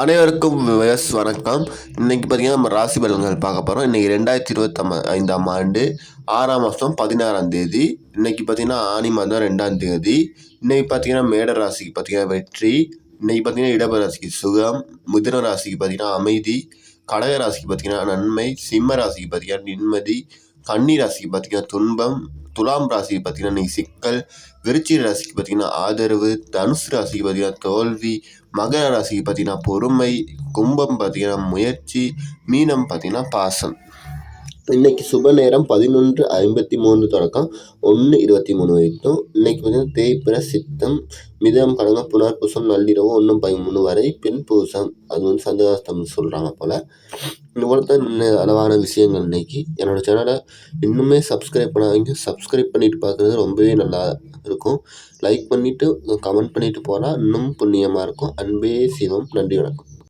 அனைவருக்கும் எஸ் வணக்கம். இன்றைக்கி பார்த்தீங்கன்னா நம்ம ராசி பலன்கள் பார்க்க போகிறோம் இன்றைக்கி ரெண்டாயிரத்தி இருபத்தாம் ஐந்தாம் ஆண்டு ஆறாம் மாதம் பதினாறாம் தேதி. இன்றைக்கி பார்த்தீங்கன்னா ஆனி மாதம் ரெண்டாம் தேதி. இன்றைக்கி பார்த்தீங்கன்னா மேட ராசிக்கு பார்த்தீங்கன்னா வெற்றி. இன்றைக்கி பார்த்தீங்கன்னா இடப ராசிக்கு சுகம். மிதுன ராசிக்கு பார்த்தீங்கன்னா அமைதி. கடக ராசிக்கு பார்த்தீங்கன்னா நன்மை. சிம்ம ராசிக்கு பார்த்தீங்கன்னா நிம்மதி. கன்னி ராசிக்கு பார்த்தீங்கன்னா துன்பம். துலாம் ராசிக்கு பார்த்தீங்கன்னா இன்னைக்கு சிக்கல். விருச்சிக ராசிக்கு பார்த்தீங்கன்னா ஆதரவு. தனுசு ராசிக்கு பார்த்தீங்கன்னா தோல்வி. மகர ராசிக்கு பார்த்தீங்கன்னா பொறுமை. கும்பம் பார்த்தீங்கன்னா முயற்சி. மீனம் பார்த்தீங்கன்னா பாசம். இன்னைக்கு சுப நேரம் பதினொன்று ஐம்பத்தி மூணு தொடக்கம். ஒன்று இருபத்தி மூணு வரைக்கும். இன்றைக்கி பார்த்தீங்கன்னா தேய்பிர சித்தம் மிதம் கடங்க புனர்பூசம் நள்ளிரவு ஒன்று பதிமூணு வரை பெண் பூசம். அது வந்து சந்திராஸ்தம் சொல்கிறாங்க போல். இந்த போல தான் இன்னும் அளவான விஷயங்கள் இன்றைக்கி என்னோட சேனலை இன்னுமே சப்ஸ்கிரைப் பண்ணாதீங்க. சப்ஸ்கிரைப் பண்ணிட்டு பார்க்குறது ரொம்பவே நல்லா இருக்கும். லைக் பண்ணிவிட்டு கமெண்ட் பண்ணிவிட்டு போனால் இன்னும் புண்ணியமாக இருக்கும். அன்பே சிவம். நன்றி வணக்கம்.